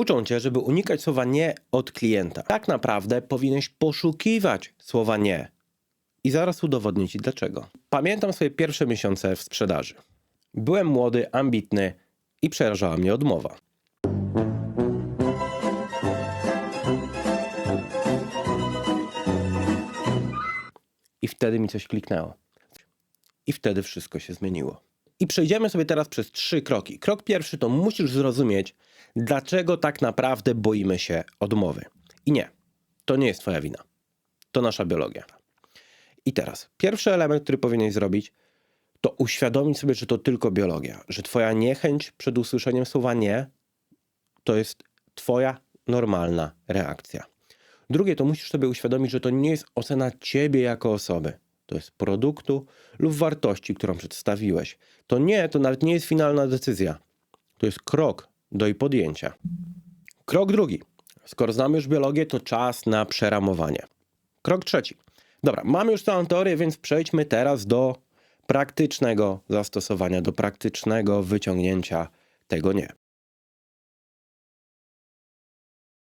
Uczą cię, żeby unikać słowa nie od klienta. Tak naprawdę powinieneś poszukiwać słowa nie. I zaraz udowodnię ci dlaczego. Pamiętam swoje pierwsze miesiące w sprzedaży. Byłem młody, ambitny i przerażała mnie odmowa. I wtedy mi coś kliknęło. I wtedy wszystko się zmieniło. I przejdziemy sobie teraz przez trzy kroki. Krok pierwszy to musisz zrozumieć, dlaczego tak naprawdę boimy się odmowy. I nie, to nie jest Twoja wina. To nasza biologia. I teraz, pierwszy element, który powinieneś zrobić, to uświadomić sobie, że to tylko biologia, że Twoja niechęć przed usłyszeniem słowa nie to jest Twoja normalna reakcja. Drugie, to musisz sobie uświadomić, że to nie jest ocena ciebie jako osoby. To jest produktu lub wartości, którą przedstawiłeś. To nie, to nawet nie jest finalna decyzja. To jest krok do jej podjęcia. Krok drugi. Skoro znamy już biologię, to czas na przeramowanie. Krok trzeci. Dobra, mamy już całą teorię, więc przejdźmy teraz do praktycznego zastosowania, do praktycznego wyciągnięcia tego nie.